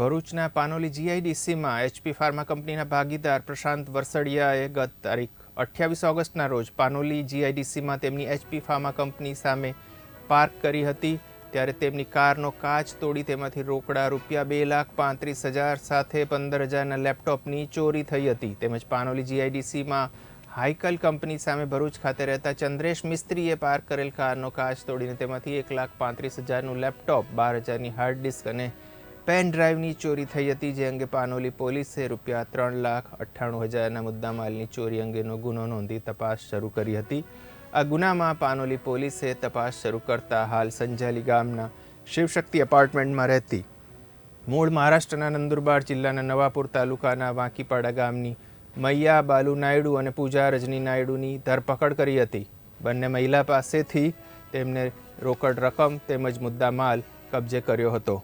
ભરૂચના Panoli જીઆઈડીસીમાં HP pharma કંપનીના ભાગીદાર પ્રશાંત વરસડિયાએ ગત તારીખ અઠ્યાવીસ ઓગસ્ટના રોજ પાનોલી જીઆઈડીસીમાં તેમની એચપી ફાર્મા કંપની સામે પાર્ક કરી હતી. ત્યારે તેમની કારનો કાચ તોડી તેમાંથી રોકડા રૂપિયા બે લાખ પાંત્રીસ હજાર સાથે પંદર હજારના લેપટોપની ચોરી થઈ હતી. તેમજ પાનોલી જીઆઈડીસીમાં હાઇકલ કંપની સામે ભરૂચ ખાતે રહેતા ચંદ્રેશ મિસ્ત્રીએ પાર્ક કરેલ કારનો કાચ તોડીને તેમાંથી એક લાખ પાંત્રીસ હજારનું લેપટોપ, બાર હજારની હાર્ડ ડિસ્ક અને પેન ડ્રાઈવની ચોરી થઈ હતી, જે અંગે પાનોલી પોલીસે રૂપિયા ત્રણ લાખ અઠ્ઠાણું હજારના મુદ્દામાલની ચોરી અંગેનો ગુનો નોંધી તપાસ શરૂ કરી હતી. આ ગુનામાં પાનોલી પોલીસે તપાસ શરૂ કરતા હાલ સંજાલી ગામના શિવશક્તિ એપાર્ટમેન્ટમાં રહેતી. મૂળ મહારાષ્ટ્રના નંદુરબાર જિલ્લાના નવાપુર તાલુકાના વાંકીપાડા ગામની મૈયા, બાલુ નાયડુ અને પૂજા રજની નાયડુની ધરપકડ કરી હતી. બંને મહિલા પાસેથી તેમને રોકડ રકમ તેમજ મુદ્દા માલ કબજે કર્યો હતો.